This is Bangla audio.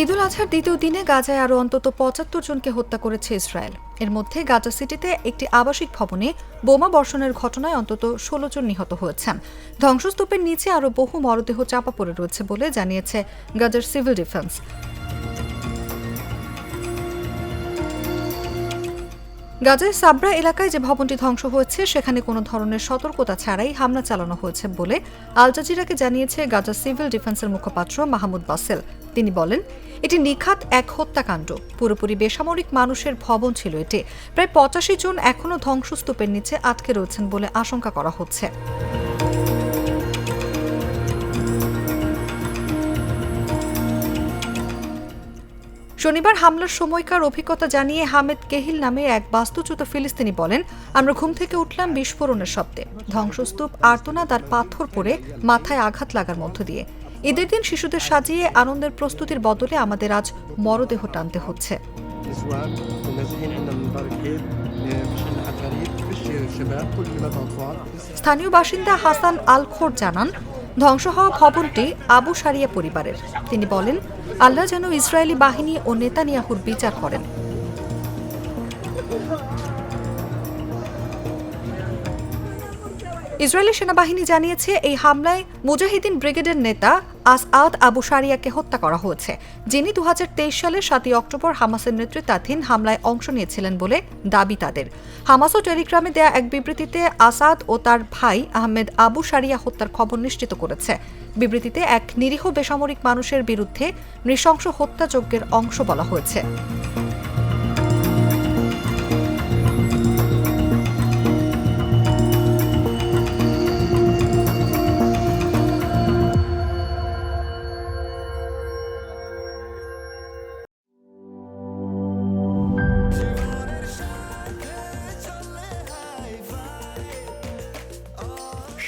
ঈদুল আজহার দ্বিতীয় দিনে গাজায় আরও অন্তত পঁচাত্তর জনকে হত্যা করেছে ইসরায়েল। এর মধ্যে গাজা সিটিতে একটি আবাসিক ভবনে বোমা বর্ষণের ঘটনায় অন্তত ষোলো জন নিহত হয়েছেন। ধ্বংসস্তূপের নিচে আরও বহু মরদেহ চাপা পড়ে রয়েছে বলে জানিয়েছে গাজার সিভিল ডিফেন্স। গাজার সাবরা এলাকায় যে ভবনটি ধ্বংস হয়েছে, সেখানে কোনো ধরনের সতর্কতা ছাড়াই হামলা চালানো হয়েছে বলে আল জাজিরাকে জানিয়েছে গাজা সিভিল ডিফেন্সের মুখপাত্র মাহমুদ বাসেল। তিনি বলেন, এটি নিখাত এক হত্যাকাণ্ড। পুরোপুরি বেসামরিক মানুষের ভবন ছিল এটি। প্রায় পঁচাশি জন এখনও ধ্বংসস্তূপের নিচে আটকে রয়েছেন বলে আশঙ্কা করা হচ্ছে। শনিবার হামলার সময়কার অভিজ্ঞতা জানিয়ে হামেদ কেহিল নামে এক বাস্তুচ্যুত ফিলিস্তিনি বলেন, আমরা ঘুম থেকে উঠলাম বিস্ফোরণের শব্দে। ধ্বংসস্তূপ আর্তনা তার পাথর পরে মাথায় আঘাত লাগার মধ্য দিয়ে। ঈদের দিন শিশুদের সাজিয়ে আনন্দের প্রস্তুতির বদলে আমাদের আজ মরদেহ টানতে হচ্ছে। স্থানীয় বাসিন্দা হাসান আলখোর জানান ধ্বংস হওয়া ভবনটি আবু সারিয়া পরিবারের। তিনি বলেন, আল্লাহ যেন ইসরায়েলি বাহিনী ও নেতানিয়াহুর বিচার করেন। ইসরায়েলি সেনাবাহিনী জানিয়েছে, এই হামলায় মুজাহিদিন ব্রিগেডের নেতা আসআদ আবু সারিয়াকে হত্যা করা হয়েছে, যিনি দু হাজার তেইশ সালের সাতই অক্টোবর হামাসের নেতৃত্বাধীন হামলায় অংশ নিয়েছিলেন বলে দাবি তাদের। হামাস ও টেলিগ্রামে দেয়া এক বিবৃতিতে আসাদ ও তার ভাই আহমেদ আবু সারিয়া হত্যার খবর নিশ্চিত করেছে। বিবৃতিতে এক নিরীহ বেসামরিক মানুষের বিরুদ্ধে নৃশংস হত্যাযজ্ঞের অংশ বলা হয়েছে।